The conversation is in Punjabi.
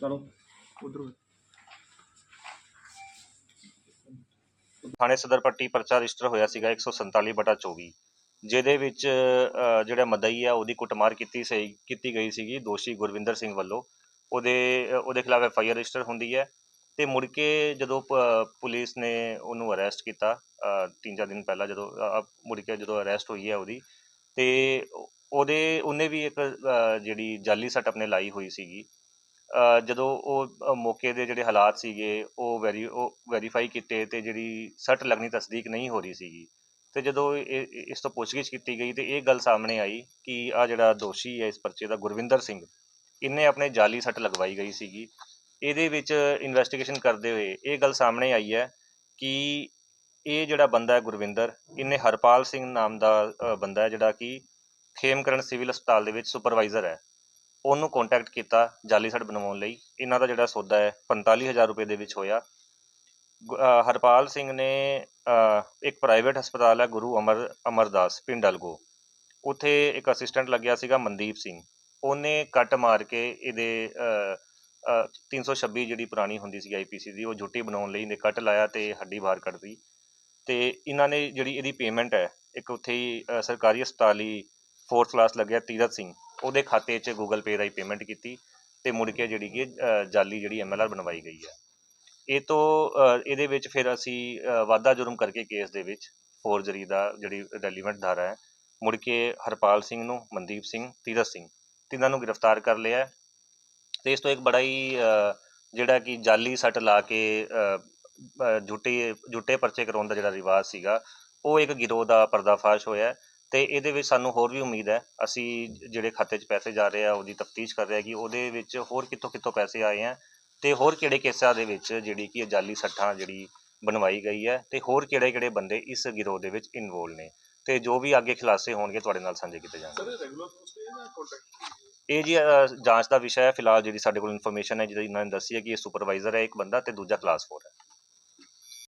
ਚਲੋ ਉਧਰ ਥਾਣੇ ਸਦਰ ਪੱਟੀ ਪਰਚਾ ਰਜਿਸਟਰ ਹੋਇਆ ਸੀਗਾ 147 ਬਟਾ 24 ਜਿਹਦੇ ਵਿੱਚ ਅ, ਜਿਹੜਾ ਮਦਈ ਆ ਉਹਦੀ ਕੁੱਟਮਾਰ ਕੀਤੀ ਸਹੀ ਕੀਤੀ ਗਈ ਸੀਗੀ ਦੋਸ਼ੀ ਗੁਰਵਿੰਦਰ ਸਿੰਘ ਵੱਲੋਂ। ਉਹਦੇ ਅ, ਉਹਦੇ ਖਿਲਾਫ ਐਫ ਆਈ ਆਰ ਰਜਿਸਟਰ ਹੁੰਦੀ ਹੈ। ਤੇ ਮੁੜ ਕੇ ਜਦੋਂ ਪ- ਪੁਲਿਸ ਨੇ ਉਹਨੂੰ ਅਰੈਸਟ ਕੀਤਾ ਤਿੰਨ ਚਾਰ ਦਿਨ ਪਹਿਲਾਂ ਜਦੋਂ ਮੁੜ ਕੇ ਜਦੋਂ ਅਰੈਸਟ ਹੋਈ ਹੈ ਉਹਦੀ, ਤੇ ਉਹਦੇ, ਉਹਨੇ ਵੀ ਇੱਕ ਜਿਹੜੀ ਜਾਲੀ ਸੱਟ ਆਪਣੇ ਲਾਈ ਹੋਈ ਸੀਗੀ। ਜਦੋਂ ਉਹ ਮੌਕੇ ਦੇ ਜਿਹੜੇ ਹਾਲਾਤ ਸੀਗੇ, ਉਹ ਵੈਰੀ ਉਹ ਵੈਰੀਫਾਈ ਕੀਤੇ ਤੇ ਜਿਹੜੀ ਸੱਟ ਲੱਗਣੀ ਤਸਦੀਕ ਨਹੀਂ ਹੋ ਰਹੀ ਸੀਗੀ। ਤੇ ਜਦੋਂ ਇਹ- ਇਸ ਤੋਂ ਪੁੱਛਗਿੱਛ ਕੀਤੀ ਗਈ ਤੇ ਇਹ ਗੱਲ ਸਾਹਮਣੇ ਆਈ ਕਿ ਆ ਜਿਹੜਾ ਦੋਸ਼ੀ ਹੈ, ਇਸ ਪਰਚੇ ਦਾ ਗੁਰਵਿੰਦਰ ਸਿੰਘ, ਇਹਨੇ ਆਪਣੇ ਜਾਲੀ ਸੱਟ ਲਗਵਾਈ ਗਈ ਸੀਗੀ। ਇਹਦੇ ਵਿੱਚ ਇਨਵੈਸਟੀਗੇਸ਼ਨ ਕਰਦੇ ਹੋਏ ਇਹ ਗੱਲ ਸਾਹਮਣੇ ਆਈ ਹੈ ਕਿ ਇਹ ਜਿਹੜਾ ਬੰਦਾ ਹੈ ਗੁਰਵਿੰਦਰ, ਇਹਨੇ ਹਰਪਾਲ ਸਿੰਘ ਨਾਮ ਦਾ ਬੰਦਾ ਹੈ ਜਿਹੜਾ ਕਿ ਖੇਮਕਰਨ ਸਿਵਲ ਹਸਪਤਾਲ ਦੇ ਵਿੱਚ ਸੁਪਰਵਾਈਜ਼ਰ ਹੈ। ਉਹਨੂੰ ਕੰਟੈਕਟ ਕੀਤਾ ਜਾਲੀ ਸੱਟ ਬਣਵਾਉਣ ਲਈ। ਇਹਨਾਂ ਦਾ ਜਿਹੜਾ ਸੌਦਾ ਹੈ 45000 ਰੁਪਏ ਦੇ ਵਿੱਚ ਹੋਇਆ। ਗੁ- ਹਰਪਾਲ ਸਿੰਘ ਨੇ ਇੱਕ ਪ੍ਰਾਈਵੇਟ ਹਸਪਤਾਲ ਹੈ ਗੁਰੂ ਅਮਰ, ਅਮਰਦਾਸ, ਪਿੰਡ ਅਲਗੋ। ਉੱਥੇ ਇੱਕ ਅਸਿਸਟੈਂਟ ਲੱਗਿਆ ਸੀਗਾ ਮਨਦੀਪ ਸਿੰਘ। ਉਹਨੇ ਕੱਟ ਮਾਰ ਕੇ ਇਹਦੇ 326 ਜਿਹੜੀ ਪੁਰਾਣੀ ਹੁੰਦੀ ਸੀ ਆਈਪੀਸੀ ਦੀ ਉਹ ਜੁੱਟੀ ਬਣਾਉਣ ਲਈ ਇਹਨੇ ਕੱਟ ਲਾਇਆ ਤੇ ਹੱਡੀ ਬਾਹਰ ਕੱਢਦੀ ਤੇ ਇਹਨਾਂ ਨੇ ਜਿਹੜੀ ਇਹਦੀ ਪੇਮੈਂਟ ਹੈ ਇੱਕ ਉੱਥੇ ਹੀ ਸਰਕਾਰੀ ਹਸਪਤਾਲ ਹੀ ਫੋਰਥ ਕਲਾਸ ਲੱਗਿਆ ਤੀਰਤ ਸਿੰਘ ਉਹਦੇ ਖਾਤੇ 'ਚ ਗੂਗਲ ਪੇ ਰਾਹੀਂ ਪੇਮੈਂਟ ਕੀਤੀ ਤੇ ਮੁੜ ਕੇ ਜਿਹੜੀ ਕਿ ਜਾਲੀ ਜਿਹੜੀ ਐਮਐਲਆਰ ਬਣਵਾਈ ਗਈ ਹੈ। ਇਹ ਤੋਂ ਇਹਦੇ ਵਿੱਚ ਫਿਰ ਅਸੀਂ ਅਹ, ਵਾਧਾ ਜੁਰਮ ਕਰਕੇ ਕੇਸ ਦੇ ਵਿੱਚ ਫੋਰਜਰੀ ਦਾ ਜਿਹੜੀ ਰੈਲੀਵੈਂਟ ਧਾਰਾ ਹੈ ਮੁੜ ਕੇ ਹਰਪਾਲ ਸਿੰਘ ਨੂੰ ਮਨਦੀਪ ਸਿੰਘ ਤੀਰਤ ਸਿੰਘ ਤਿੰਨਾਂ ਨੂੰ ਗ੍ਰਿਫਤਾਰ ਕਰ ਲਿਆ ਤੇ ਇਸ ਤੋਂ ਇੱਕ ਬੜਾ ਹੀ ਜਿਹੜਾ ਕਿ ਜਾਲੀ ਸੱਟ ਲਾ ਕੇ ਅਹ, ਅਹ, ਪਰਚੇ ਕਰਾਉਣ ਦਾ ਜਿਹੜਾ ਰਿਵਾਜ ਸੀਗਾ ਉਹ ਇੱਕ ਗਿਰੋਹ ਦਾ ਪਰਦਾਫਾਸ਼ ਹੋਇਆ ਹੈ ਤੇ ਇਹਦੇ ਵਿੱਚ ਸਾਨੂੰ ਹੋਰ ਵੀ ਉਮੀਦ ਹੈ ਅਸੀਂ ਜਿਹੜੇ ਖਾਤੇ 'ਚ ਪੈਸੇ ਜਾ ਰਹੇ ਆ ਉਹਦੀ ਤਫਤੀਸ਼ ਕਰ ਰਹੇ ਆ ਕਿ ਉਹਦੇ ਵਿੱਚ ਹੋਰ ਕਿੱਥੋਂ ਕਿੱਥੋਂ ਪੈਸੇ ਆਏ ਆ ਤੇ ਹੋਰ ਕਿਹੜੇ ਕੇਸਾਂ ਦੇ ਵਿੱਚ ਜਿਹੜੀ ਕਿ ਇਹ ਜਾਲੀ ਸੱਟਾਂ ਜਿਹੜੀ ਬਣਵਾਈ ਗਈ ਹੈ ਤੇ ਹੋਰ ਕਿਹੜੇ ਕਿਹੜੇ ਬੰਦੇ ਇਸ ਗਿਰੋਹ ਦੇ ਵਿੱਚ ਇਨਵੋਲ ਨੇ। ਤੇ ਜੋ ਵੀ ਅੱਗੇ ਖੁਲਾਸੇ ਹੋਣਗੇ ਤੁਹਾਡੇ ਨਾਲ ਸਾਂਝੇ ਕੀਤੇ ਜਾਣਗੇ। ਇਹ ਜੀ ਅ, ਜਾਂਚ ਦਾ ਵਿਸ਼ਾ ਹੈ। ਫਿਲਹਾਲ ਜਿਹੜੀ ਸਾਡੇ ਕੋਲ ਇਨਫੋਰਮੇਸ਼ਨ ਹੈ ਜਿਹੜੀ ਇਹਨਾਂ ਨੇ ਦੱਸੀ ਹੈ ਕਿ ਇਹ ਸੁਪਰਵਾਈਜ਼ਰ ਹੈ ਇੱਕ ਬੰਦਾ ਤੇ ਦੂਜਾ ਕਲਾਸ 4 ਹੈ।